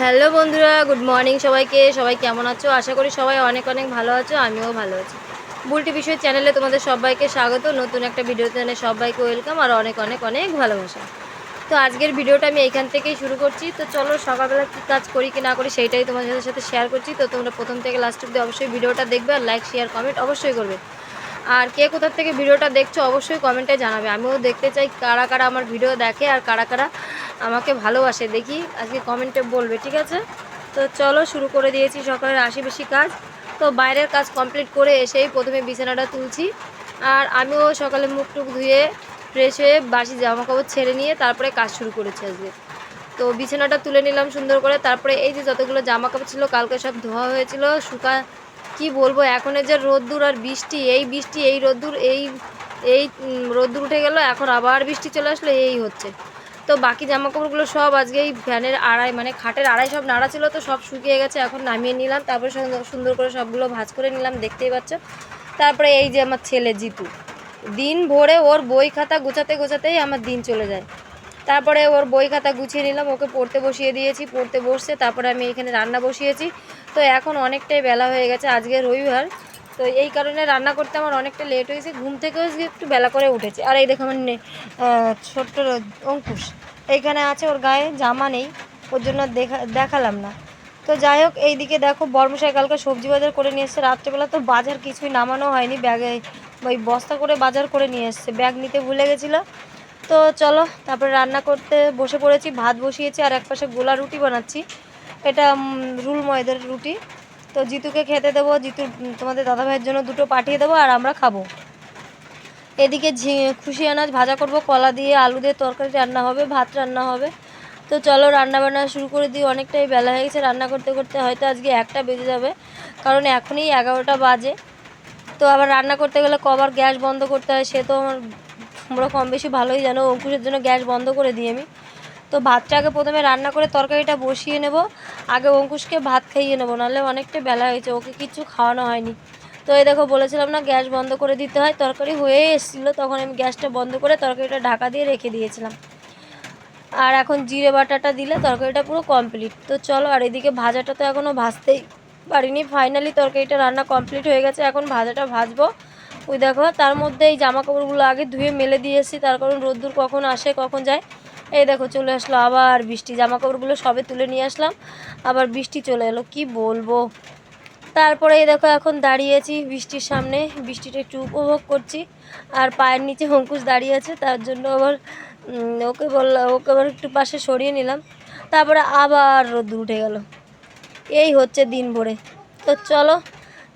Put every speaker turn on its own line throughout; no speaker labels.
Hello বন্ধুরা good morning সবাইকে। সবাই কেমন আছো? আশা করি সবাই অনেক অনেক ভালো আছো, আমিও ভালো আছি। বুলটি বিষয় চ্যানেলে তোমাদের সবাইকে স্বাগত। নতুন একটা ভিডিওতে জানে সবাইকে ওয়েলকাম আর অনেক অনেক অনেক ভালোবাসা। তো আজকের ভিডিওটা আমি এইখান থেকেই শুরু করছি। তো চলো, সকালবেলা কী কাজ করি কি না করি সেইটাই তোমাদের সাথে শেয়ার করছি। তো তোমরা প্রথম থেকে লাস্ট অব্দি অবশ্যই ভিডিওটা দেখবে আর লাইক শেয়ার কমেন্ট অবশ্যই করবে। আর কে কোথার থেকে ভিডিওটা দেখছ অবশ্যই কমেন্টে জানাবে। আমিও দেখতে চাই কারা কারা আমার ভিডিও দেখে আর কারা কারা আমাকে ভালোবাসে। দেখি আজকে কমেন্টে বলবে, ঠিক আছে? তো চলো শুরু করে দিয়েছি সকালের আশি বেশি কাজ। তো বাইরের কাজ কমপ্লিট করে এসেই প্রথমে বিছানাটা তুলছি। আর আমিও সকালে মুখ টুক ধুয়ে ফ্রেশ হয়ে বাসি জামা কাপড় ছেড়ে নিয়ে তারপরে কাজ শুরু করেছি আজকে। তো বিছানাটা তুলে নিলাম সুন্দর করে। তারপরে এই যে যতগুলো জামা কাপড় ছিল, কালকে সব ধোয়া হয়েছিল, শুকা কি বলব, এখনের যে রোদ্দুর আর বৃষ্টি, এই বৃষ্টি, এই রোদ্দুর, এই এই রোদ্দুর উঠে গেল, এখন আবার বৃষ্টি চলে আসলো, এই হচ্ছে। তো বাকি জামা কাপড়গুলো সব আজকে এই ফ্যানের আড়াই মানে খাটের আড়াই সব নাড়া ছিল, তো সব শুকিয়ে গেছে, এখন নামিয়ে নিলাম, তারপরে সুন্দর করে সবগুলো ভাঁজ করে নিলাম, দেখতেই পাচ্ছ। তারপরে এই যে আমার ছেলে জিতু দিন ভরে ওর বই খাতা গোছাতে গোছাতেই আমার দিন চলে যায়। তারপরে ওর বই খাতা গুছিয়ে নিলাম, ওকে পড়তে বসিয়ে দিয়েছি, পড়তে বসছে, তারপরে আমি এখানে রান্না বসিয়েছি। তো এখন অনেকটাই বেলা হয়ে গেছে, আজকে রবিবার। তো এই কারণে রান্না করতে আমার অনেকটা লেট হয়েছে, ঘুম থেকেও একটু বেলা করে উঠেছে। আর এই দেখো আমার ছোট্ট অঙ্কুশ, এইখানে আছে, ওর গায়ে জামা নেই, ওর জন্য দেখা দেখালাম না। তো যাই হোক, এইদিকে দেখো, বর্মশাই কালকে সবজি বাজার করে নিয়ে এসছে, রাত্রেবেলা তো বাজার কিছুই নামানো হয়নি, ব্যাগে ওই বস্তা করে বাজার করে নিয়ে এসছে, ব্যাগ নিতে ভুলে গেছিল। তো চলো, তারপরে রান্না করতে বসে পড়েছি, ভাত বসিয়েছি, আর একপাশে গোলা রুটি বানাচ্ছি। এটা রুল ময়দার রুটি। তো জিতুকে খেতে দেবো, জিতু তোমাদের দাদা ভাইয়ের জন্য দুটো পাঠিয়ে দেবো, আর আমরা খাব। এদিকে ঝি, খুশি আনাজ ভাজা করব, কলা দিয়ে আলু দিয়ে তরকারি রান্না হবে, ভাত রান্না হবে। তো চলো রান্না বান্না শুরু করে দিই, অনেকটাই বেলা হয়ে গেছে, রান্না করতে করতে হয়তো আজকে একটা বেজে যাবে, কারণ এখনই এগারোটা বাজে। তো আবার রান্না করতে গেলে কবার গ্যাস বন্ধ করতে হয়, সে তো আমার তোমরা কম বেশি ভালোই জানো, অঙ্কুশের জন্য গ্যাস বন্ধ করে দিই আমি। তো ভাতটা আগে প্রথমে রান্না করে তরকারিটা বসিয়ে নেব। আগে অঙ্কুশকে ভাত খাইয়ে নেব, নাহলে অনেকটা বেলা হয়েছে ওকে কিছু খাওয়ানো হয়নি। তো এই দেখো, বলেছিলাম না গ্যাস বন্ধ করে দিতে হয়। তরকারি হয়ে এসেছিল, তখন আমি গ্যাসটা বন্ধ করে তরকারিটা ঢাকা দিয়ে রেখে দিয়েছিলাম। আর এখন জিরে বাটাটা দিলে তরকারিটা পুরো কমপ্লিট। তো চলো, আর এদিকে ভাজাটা তো এখনও ভাজতেই পারিনি। ফাইনালি তরকারিটা রান্না কমপ্লিট হয়ে গেছে, এখন ভাজাটা ভাজবো। ওই দেখো, তার মধ্যে এই জামা কাপড়গুলো আগে ধুয়ে মেলে দিয়ে এসেছি, তার কারণ রোদ্দুর কখন আসে, কখন যায়। এই দেখো, চলে আসলো আবার বৃষ্টি জামা কাপড়গুলো সবে তুলে নিয়ে আসলাম, আবার বৃষ্টি চলে এলো, কি বলব। তারপরে এই দেখো, এখন দাঁড়িয়েছি বৃষ্টির সামনে, বৃষ্টিটা একটু উপভোগ করছি, আর পায়ের নিচে অঙ্কুশ দাঁড়িয়ে আছে, তার জন্য আবার ওকে বললাম ওকে আবার একটু পাশে সরিয়ে নিলাম, তারপরে আবার রোদ্দুর উঠে গেল। এই হচ্ছে দিন ভরে। তো চলো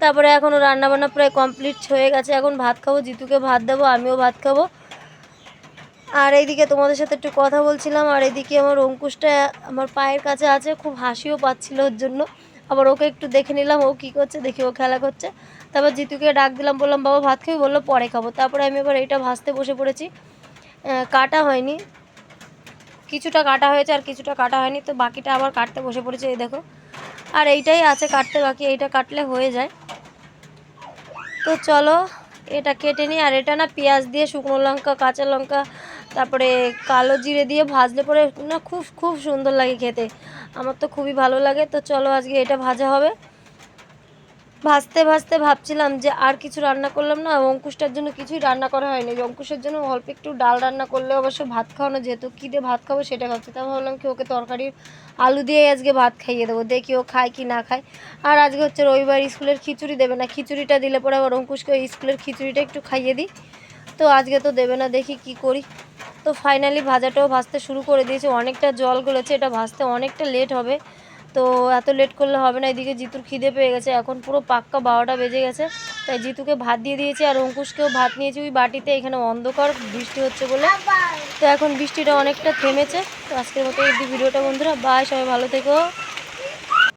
তারপরে এখনও রান্নাবান্না প্রায় কমপ্লিট হয়ে গেছে। এখন ভাত খাব, জিতুকে ভাত দেবো, আমিও ভাত খাব। আর এইদিকে তোমাদের সাথে একটু কথা বলছিলাম, আর এদিকে আমার অঙ্কুশটা আমার পায়ের কাছে আছে, খুব হাসিও পাচ্ছিল ওর জন্য। আবার ওকে একটু দেখে নিলাম, ও কী করছে, দেখি ও খেলা করছে। তারপর জিতুকে ডাক দিলাম, বললাম, বাবা, ভাত খাবি? বলল, পরে খাব। তারপরে আমি এবার এইটা ভাজতে বসে পড়েছি। কাটা হয়নি। কিছুটা কাটা হয়েছে আর কিছুটা কাটা হয়নি, তো বাকিটা আবার কাটতে বসে পড়েছে, এই দেখো। আর এইটাই আছে কাটতে, বাকি এইটা কাটলে হয়ে যায়। তো চলো, এটা কেটে নিই। আর এটা না পেঁয়াজ দিয়ে, শুকনো লঙ্কা, কাঁচা লঙ্কা, তারপরে কালো জিরে দিয়ে ভাজলে পরে না খুব খুব সুন্দর লাগে খেতে। আমার তো খুবই ভালো লাগে। তো চলো আজকে এটা ভাজা হবে। ভাজতে ভাজতে ভাবছিলাম যে আর কিছু রান্না করলাম না অঙ্কুশটার জন্য কিছুই রান্না করা হয়নি। অঙ্কুশের জন্য অল্প একটু ডাল রান্না করলে অবশ্য ভাত খাওয়ানো, যেহেতু কী দিয়ে ভাত খাব সেটা ভাবছি, তা ভাবলাম কি ওকে তরকারি আলু দিয়ে আজকে ভাত খাইয়ে দেবো, দেখি ও খায় কি না খায়। আর আজকে হচ্ছে রবিবার, স্কুলের খিচুড়ি দেবে না, খিচুড়িটা দিলে পরে আবার অঙ্কুশকে স্কুলের খিচুড়িটা একটু খাইয়ে দিই। তো আজকে তো দেবে না, দেখি কি করি। তো ফাইনালি ভাজাটাও ভাজতে শুরু করে দিয়েছে, অনেকটা জল গলেছে, এটা ভাজতে অনেকটা লেট হবে। তো এত লেট করলে হবে না, এদিকে জিতুর খিদে পেয়ে গেছে, এখন পুরো পাক্কা বারোটা বেজে গেছে, তাই জিতুকে ভাত দিয়ে দিয়েছি আর অঙ্কুশকেও ভাত নিয়েছি, ওই বাটিতে, এখানে অন্ধকার, বৃষ্টি হচ্ছে বলে। তো এখন বৃষ্টিটা অনেকটা থেমেছে, তো আজকের মতো এই ভিডিওটা বন্ধুরা বাই সবাই ভালো থেকো।